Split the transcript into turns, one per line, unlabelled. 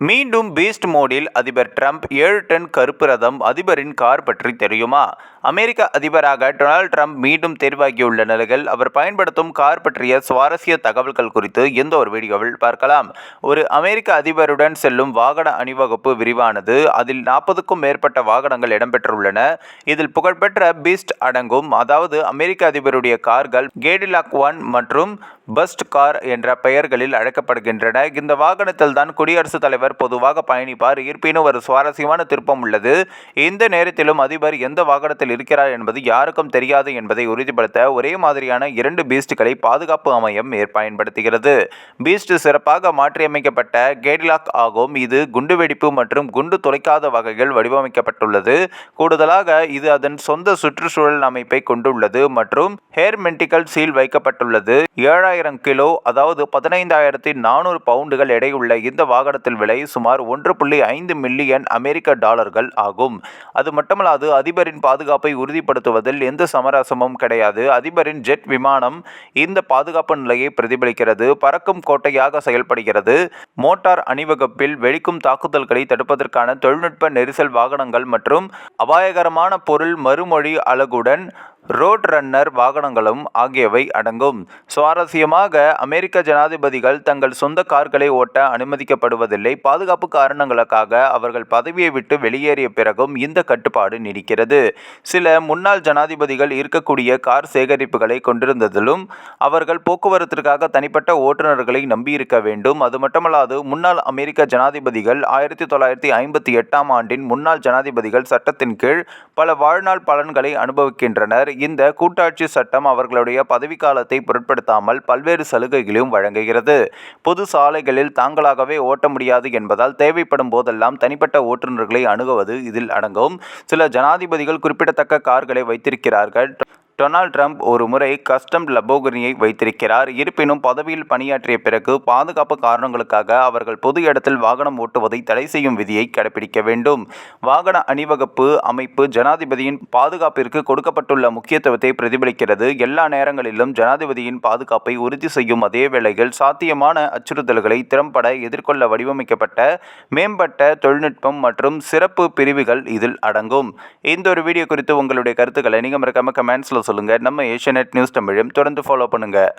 மீண்டும் பீஸ்ட் மோடில் அதிபர் ட்ரம்ப் ஏழு டன் கருப்பு ரதம் அதிபரின் கார் பற்றி தெரியுமா? அமெரிக்க அதிபராக டொனால்ட் ட்ரம்ப் மீண்டும் தேர்வாகியுள்ள நிலையில் அவர் பயன்படுத்தும் கார் பற்றிய சுவாரஸ்ய தகவல்கள் குறித்து இந்த ஒரு வீடியோவில் பார்க்கலாம். ஒரு அமெரிக்க அதிபருடன் செல்லும் வாகன அணிவகுப்பு விரிவானது அதில் நாற்பதுக்கும் மேற்பட்ட வாகனங்கள் இடம்பெற்றுள்ளன. இதில் புகழ்பெற்ற பீஸ்ட் அடங்கும் அதாவது அமெரிக்க அதிபருடைய கார்கள் கேடிலாக் ஒன் மற்றும் பஸ்ட் கார் என்ற பெயர்களில் அழைக்கப்படுகின்றன. இந்த வாகனத்தில் தான் குடியரசுத் தலைவர் பொதுவாக பயணிப்பார். இருப்பினும் ஒரு சுவாரஸ்யமான திருப்பம் உள்ளது. இந்த நேரத்திலும் அதிபர் எந்த வாகனத்தில் இருக்கிறார் என்பது யாருக்கும் தெரியாது என்பதை உறுதிப்படுத்த ஒரே மாதிரியான இரண்டு பீஸ்ட்களை பாதுகாப்பு அமையம் பயன்படுத்துகிறது. பீஸ்ட் சிறப்பாக மாற்றியமைக்கப்பட்ட கேட்லாக் ஆகும். இது குண்டுவெடிப்பு மற்றும் குண்டு துளைக்காத வகையில் வடிவமைக்கப்பட்டுள்ளது. கூடுதலாக இது அதன் சொந்த சுற்றுச்சூழல் அமைப்பை கொண்டுள்ளது மற்றும் ஹேர்மென்டிக்கல் சீல் வைக்கப்பட்டுள்ளது. ஏழாயிரம் கிலோ அதாவது பதினைந்தாயிரத்தி நானூறு பவுண்டுகள் எடையுள்ள இந்த வாகனத்தில் விலை சுமார் ஒன்று புள்ளி ஐந்து மில்லியன் அமெரிக்க டாலர்கள் ஆகும். அது மட்டுமல்லாது அதிபரின் பாதுகாப்பை உறுதிப்படுத்துவதில் எந்த சமரசமும் கிடையாது. அதிபரின் ஜெட் விமானம் இந்த பாதுகாப்பு நிலையை பிரதிபலிக்கிறது. பறக்கும் கோட்டையாக செயல்படுகிறது. மோட்டார் அணிவகுப்பில் வெடிக்கும் தாக்குதல்களை தடுப்பதற்கான தொழில்நுட்ப நெரிசல் வாகனங்கள் மற்றும் அபாயகரமான பொருள் மறுமொழி அழகுடன் ரோட் ரன்னர் வாகனங்களும் ஆகியவை அடங்கும். சுவாரஸ்யமாக அமெரிக்க ஜனாதிபதிகள் தங்கள் சொந்த கார்களை ஓட்ட அனுமதிக்கப்படுவதில்லை. பாதுகாப்பு காரணங்களுக்காக அவர்கள் பதவியை விட்டு வெளியேறிய பிறகும் இந்த கட்டுப்பாடு நீடிக்கிறது. சில முன்னாள் ஜனாதிபதிகள் இருக்கக்கூடிய கார் சேகரிப்புகளை கொண்டிருந்ததிலும் அவர்கள் போக்குவரத்திற்காக தனிப்பட்ட ஓட்டுநர்களை நம்பியிருக்க வேண்டும். அது மட்டுமல்லாது முன்னாள் அமெரிக்க ஜனாதிபதிகள் ஆயிரத்தி தொள்ளாயிரத்தி ஐம்பத்தி எட்டாம் ஆண்டின் முன்னாள் ஜனாதிபதிகள் சட்டத்தின் கீழ் பல வாழ்நாள் பலன்களை அனுபவிக்கின்றனர். இந்த கூட்டாட்சி சட்டம் அவர்களுடைய பதவிக்காலத்தை பொருட்படுத்தாமல் பல்வேறு சலுகைகளையும் வழங்குகிறது. பொது சாலைகளில் தாங்களாகவே ஓட்ட முடியாது என்பதால் தேவைப்படும் போதெல்லாம் தனிப்பட்ட ஓட்டுநர்களை அணுகுவது இதில் அடங்கும். சில ஜனாதிபதிகள் குறிப்பிடத்தக்க கார்களை வைத்திருக்கிறார்கள். டொனால்ட் ட்ரம்ப் ஒரு முறை கஸ்டம் லபோகரியை வைத்திருக்கிறார். இருப்பினும் பதவியில் பணியாற்றிய பிறகு பாதுகாப்பு காரணங்களுக்காக அவர்கள் பொது இடத்தில் வாகனம் ஓட்டுவதை தடை செய்யும் விதியை கடைபிடிக்க வேண்டும். வாகன அணிவகுப்பு அமைப்பு ஜனாதிபதியின் பாதுகாப்பிற்கு கொடுக்கப்பட்டுள்ள முக்கியத்துவத்தை பிரதிபலிக்கிறது. எல்லா நேரங்களிலும் ஜனாதிபதியின் பாதுகாப்பை உறுதி செய்யும் அதே வேளையில் சாத்தியமான அச்சுறுத்தல்களை திறம்பட எதிர்கொள்ள வடிவமைக்கப்பட்ட மேம்பட்ட தொழில்நுட்பம் மற்றும் சிறப்பு பிரிவுகள் இதில் அடங்கும். இந்த ஒரு வீடியோ குறித்து உங்களுடைய கருத்துக்களை நீங்கள் மறக்காம கமெண்ட்ஸில் சொல்லுங்கள் நம்ம ஏஷியநெட் நியூஸ் தமிழையும் தொடர்ந்து ஃபாலோ பண்ணுங்கள்